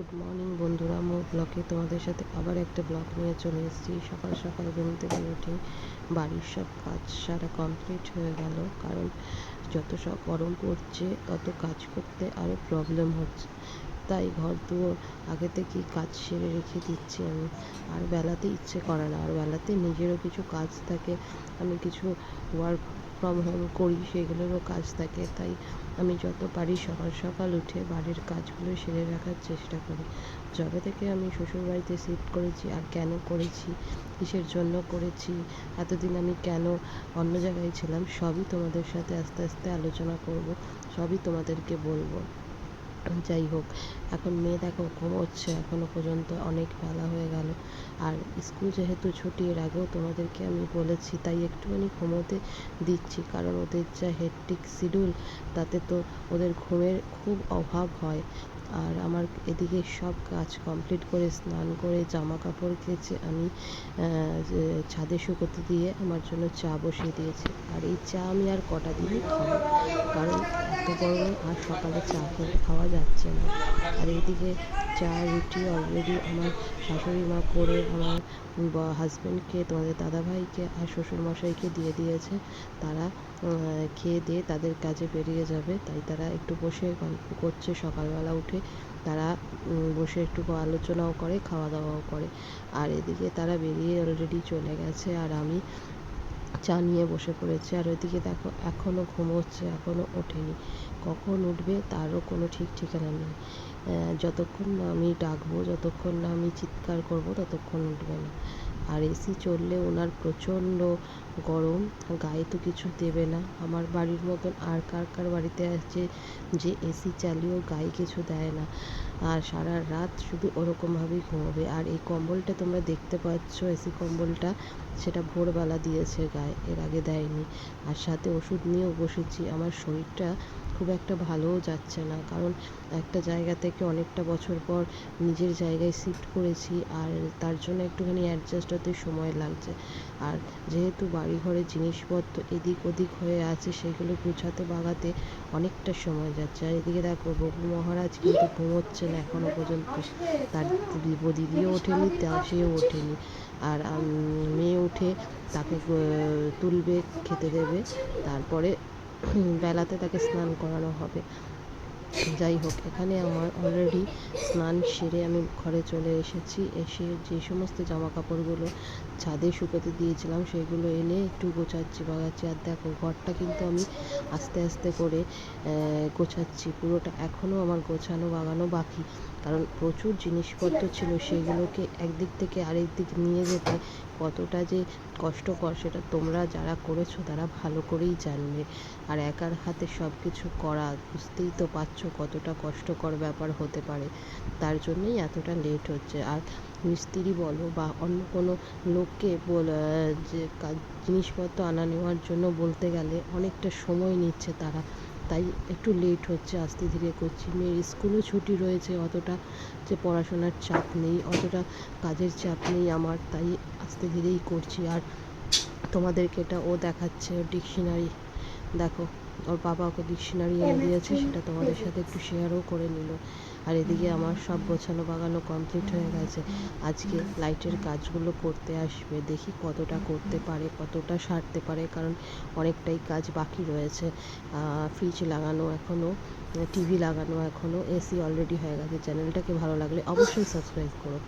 Good morning বন্ধুরা। মোর ব্লগে তোমাদের সাথে আবার একটা ব্লগ নিয়ে চলে এসেছি। সকাল সকাল ঘুম থেকে উঠে বাড়ির সব কাজ সারা কমপ্লিট হয়ে গেল। কারণ যত সব গরম পড়ছে, তত কাজ করতে আরও প্রবলেম হচ্ছে। তাই ঘর দুয়ার আগে থেকেই কাজ সেরে রেখে দিচ্ছি আমি। আর বেলাতে ইচ্ছে করে না। আর বেলাতে নিজেরও কিছু কাজ থাকে, আমি কিছু ওয়ার্ক ফ্রম হোম করি, সেগুলোরও কাজ থাকে। তাই আমি যত পারি সকাল সকাল উঠে বাড়ির কাজগুলো সেরে রাখার চেষ্টা করি। যবে থেকে আমি শ্বশুরবাড়িতে শিফট করেছি আর কেন করেছি, কিসের জন্য করেছি, এতদিন আমি কেন অন্য জায়গায় ছিলাম, সবই তোমাদের সাথে আস্তে আস্তে আলোচনা করব, সবই তোমাদেরকে বলব। যাই হোক, এখন মেয়ে দেখো ঘুমোচ্ছে এখনও পর্যন্ত অনেক বেলা হয়ে গেল। আর স্কুল যেহেতু ছুটি, এর আগেও তোমাদেরকে আমি বলেছি, তাই একটুখানি ঘুমোতে দিচ্ছি, কারণ ওদের যা হেট্টিক শিডিউল তাতে তো ওদের ঘুমের খুব অভাব হয়। আর আমার এদিকে সব কাজ কমপ্লিট করে, স্নান করে জামা কাপড় কেচে আমি ছাদে শুকোতে দিয়ে আমার জন্য চা বসিয়ে দিয়েছি। আর এই চা আমি আর কটা দিনই খাব। কারণ এত গরমে আর সকালে চা খেতে খাওয়া যাচ্ছে না। আর এইদিকে চা, রুটি অলরেডি আমার শাশুড়ি মা করে আমার হাজব্যান্ডকে তোমাদের দাদাভাইকে আর শ্বশুরমশাইকে দিয়ে দিয়েছে। তারা খেয়ে দিয়ে তাদের কাজে বেরিয়ে যাবে। তাই তারা একটু বসে গল্প করছে সকালবেলা উঠে। তারা বসে একটু আলোচনাও করে খাওয়া দাওয়াও করে। আর এদিকে তারা বেরিয়ে অলরেডি চলে গেছে আর আমি চা নিয়ে বসে পড়েছি। আর ওইদিকে দেখো এখনও ঘুমোচ্ছে এখনও ওঠেনি। কখন উঠবে তারও কোনো ঠিক ঠিকানা নেই। যতক্ষণ না আমি ডাকবো, যতক্ষণ না আমি চিৎকার করব, ততক্ষণ উঠবে না। আর এসি চললে ওনার প্রচণ্ড গরম, গায়ে তো কিছু দেবে না। আমার বাড়ির মতন আর কার কার বাড়িতে আছে যে এসি চালিয়েও গায়ে কিছু দেয় না। আর সারা রাত শুধু ওরকমভাবেই ঘুমোবে। আর এই কম্বলটা তোমরা দেখতে পাচ্ছ এসি কম্বলটা, সেটা ভোরবেলা দিয়েছে গায়ে, এর আগে দেয়নি। আর সাথে ওষুধ নিয়েও বসেছি। আমার শরীরটা খুব একটা ভালোও যাচ্ছে না। কারণ একটা জায়গা থেকে অনেকটা বছর পর নিজের জায়গায় শিফট করেছি আর তার জন্য একটুখানি অ্যাডজাস্ট হতে সময় লাগছে। আর যেহেতু বাড়ি ঘরের জিনিসপত্র এদিক ওদিক হয়ে আছে, সেগুলো গুছাতে বাগাতে অনেকটা সময় যাচ্ছে। আর এদিকে দেখো বকু মহারাজ কিন্তু ঘুমোচ্ছে না এখনও পর্যন্ত। তার দিদিও ওঠেনি, তা সেও ওঠেনি। আর মেয়ে উঠে তাকে তুলবে, খেতে দেবে। তারপরে বেলাতে তাকে স্নান করানো হবে। যাই হোক, এখানে আমার অলরেডি স্নান সেরে আমি ঘরে চলে এসেছি। এসে যে সমস্ত জামা কাপড়গুলো ছাদে শুকোতে দিয়েছিলাম, সেগুলো এনে একটু গোছাচ্ছি, বাগাচ্ছি। আর দেখো, ঘরটা কিন্তু আমি আস্তে আস্তে করে গোছাচ্ছি। পুরোটা এখনও আমার গোছানো, বাগানো বাকি। কারণ প্রচুর জিনিসপত্র ছিল, সেগুলোকে একদিক থেকে আরেক দিক নিয়ে যেতে কতটা যে কষ্টকর সেটা তোমরা যারা করেছ তারা ভালো করেই জানবে। আর একার হাতে সব কিছু করা বুঝতেই তো পারছ কতটা কষ্টকর ব্যাপার হতে পারে। তার জন্যই এতটা লেট হচ্ছে। আর মিস্ত্রি বলো বা অন্য কোনো লোককে বল যে কাজ জিনিসপত্র আনা নেওয়ার জন্য বলতে গেলে অনেকটা সময় নিচ্ছে তারা। তাই একটু লেট হচ্ছে, আস্তে ধীরে করছি। মেয়ের স্কুলও ছুটি রয়েছে, অতটা যে পড়াশোনার চাপ নেই, অতটা কাজের চাপ নেই আমার, তাই আস্তে ধীরেই করছি। আর তোমাদেরকে এটা ও দেখাচ্ছে ডিকশনারি দেখো। ওর বাবা ওকে ডিকশনারি এনে দিয়েছে সেটা তোমাদের সাথে একটু শেয়ারও করে নিল। আর এদিকে আমার সব গোছানো বাগানো কমপ্লিট হয়ে গেছে। আজকে লাইটের কাজগুলো করতে আসবে দেখি কতটা করতে পারে কতটা সারতে পারে কারণ অনেকটাই কাজ বাকি রয়েছে। ফ্রিজ লাগানো এখনও টিভি লাগানো এখনও এসি অলরেডি হয়ে গেছে। চ্যানেলটাকে ভালো লাগলে অবশ্যই সাবস্ক্রাইব করো।